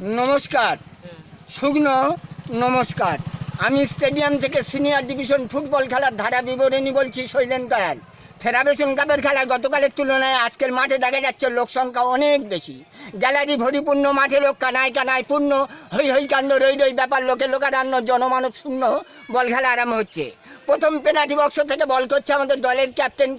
নমস্কার। শুকনো, নমস্কার। আমি স্টেডিয়াম থেকে সিনিয়র ডিভিশন ফুটবল খেলার ধারা বিবরণী বলছি, শৈলেন দয়াল ফেডারেশন কাপের খেলায় গতকালের তুলনায় আজকের মাঠে দেখা যাচ্ছে লোক সংখ্যা অনেক বেশি। গ্যালারি ভরিপূর্ণ, মাঠে লোক কানায় কানায় পূর্ণ, হৈ হৈ কাণ্ড, রই রই ব্যাপার, লোকে লোকারণ্য জনমানব শূন্য বল খেলা আরাম হচ্ছে। প্রথম পেনাল্টি বক্স থেকে বল করছে আমাদের দলের ক্যাপ্টেন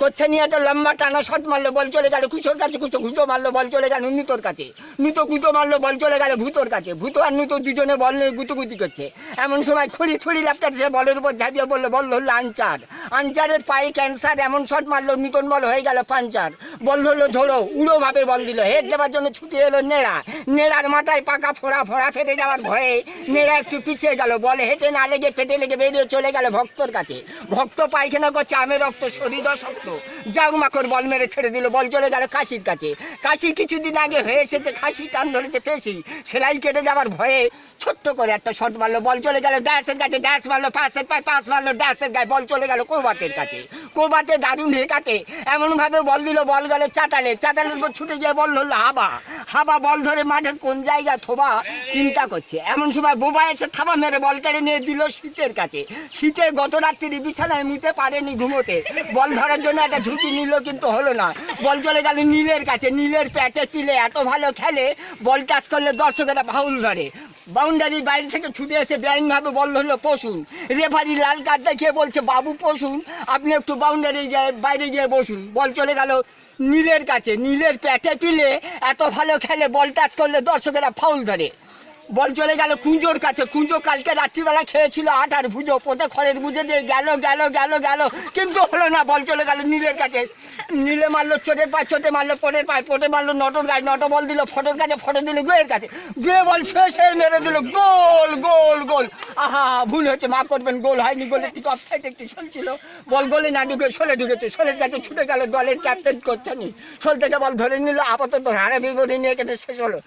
কোচ্ছানি নিয়ে একটা লম্বা টানা শট মারলো, বল চলে গেল কুচোর কাছে কুচো কুচো মারলো, বল চলে গেল নুতোর কাছে। নুতো কুচো মারলো, বল চলে গেল ভূতোর কাছে। ভূত আর নুতো দুজনে বল নিয়ে গুতুগুতি করছে। এমন সময় ছুরি ছুরি ল্যাপটার সে বলের উপর ঝাঁপিয়ে বলল বল ধরলো আনচার। আনচারের পায়ে ক্যান্সার, এমন শট মারলো নূতন বল হয়ে গেল পাঞ্চার বল ধরলো ঝোড়ো উড়োভাবে বল দিল। হেড দেওয়ার জন্য ছুটে এলো নেড়া। নেড়ার মাথায় পাকা ফোড়া ফোড়া ফেটে যাওয়ার ভয়ে নেড়া একটু পিছিয়ে গেল। বল হেঁটে না লেগে ফেটে লেগে বেরিয়ে চলে গেল ভক্তর কাছে। ভক্ত পায়খানা করছে, আমের রক্ত শরীরও শক্ত জাগ মাকড় বল মেরে ছেড়ে দিল, বল চলে গেল কাশির কাছে। কাশি কিছুদিন আগে হয়ে এসেছে, কাশি টান ধরেছে পেশি সেলাই কেটে যাওয়ার ভয়ে ছোট্ট করে একটা শট মারলো, বল চলে গেল ড্যাসের কাছে ড্যাস মারলো পাশের পায়ে পাস মারলো ড্যাসের গায়ে, বল চলে গেল কোবাতের কাছে। কোবাতে দারুণ হেকাতে এমনভাবে বল দিল, বল গেল চাতালে, চাতালের উপর ছুটে গিয়ে বল ধরলো হাবা। হাবা বল ধরে মাঠে কোন জায়গায় থোবা চিন্তা করছে। এমন সময় বোবা এসে থাবা মেরে বল কেড়ে নিয়ে দিল শীতের কাছে। শীতে গত রাত্রি বিছানায় মুতে পারেনি ঘুমোতে। বল ধরার জন্য একটা ঝুঁকি নিল কিন্তু হলো না। বল চলে গেল নীলের কাছে। নীলের প্যাটে পিলে এত ভালো খেলে বল টাচ করলে দর্শকেরা ভাউল ধরে। বাউন্ডারির বাইরে থেকে ছুটে এসে বেআইনভাবে বল ধরলো পশুন। রেফারি লাল কার্ড দেখিয়ে বলছে, বাবু পশুন, আপনি একটু বাউন্ডারি গিয়ে বাইরে গিয়ে বসুন। বল চলে গেল নীলের কাছে, নীলের প্যাটে পিলে এত ভালো খেলে বল টাচ করলে দর্শকেরা ফাউল ধরে। বল চলে গেল কুঞ্জোর কাছে কুঞ্জো কালকে রাত্রিবেলা খেয়েছিল আট আর ভুজো, পোতে খড়ের বুঝে দিয়ে গেল গেল গেল গেল, কিন্তু হলো না, বল চলে গেল নীলের কাছে। নীলে মারলো, চোটে পায়ে চোটে মারলো, পটের পায়ে, পটে মারলো, নটর গাছ নট বল দিল, ফটোর কাছে, ফটো দিল, গোয়ের কাছে। গোয়ে বল শেষে মেরে দিল, গোল গোল গোল। আহা, ভুল হয়েছে মা করবেন, গোল হয়নি গোলের ঠিক অফ সাইড একটু ছিল। বল গোলে না ঢুকে, শোলে ঢুকেছে, শোলের কাছে ছুটে গেল, দলের ক্যাপ্টেন করছে নি শোল থেকে বল ধরে নিল, আপাতত হারে বিগড়ে নিয়ে কেটে শেষ হলো।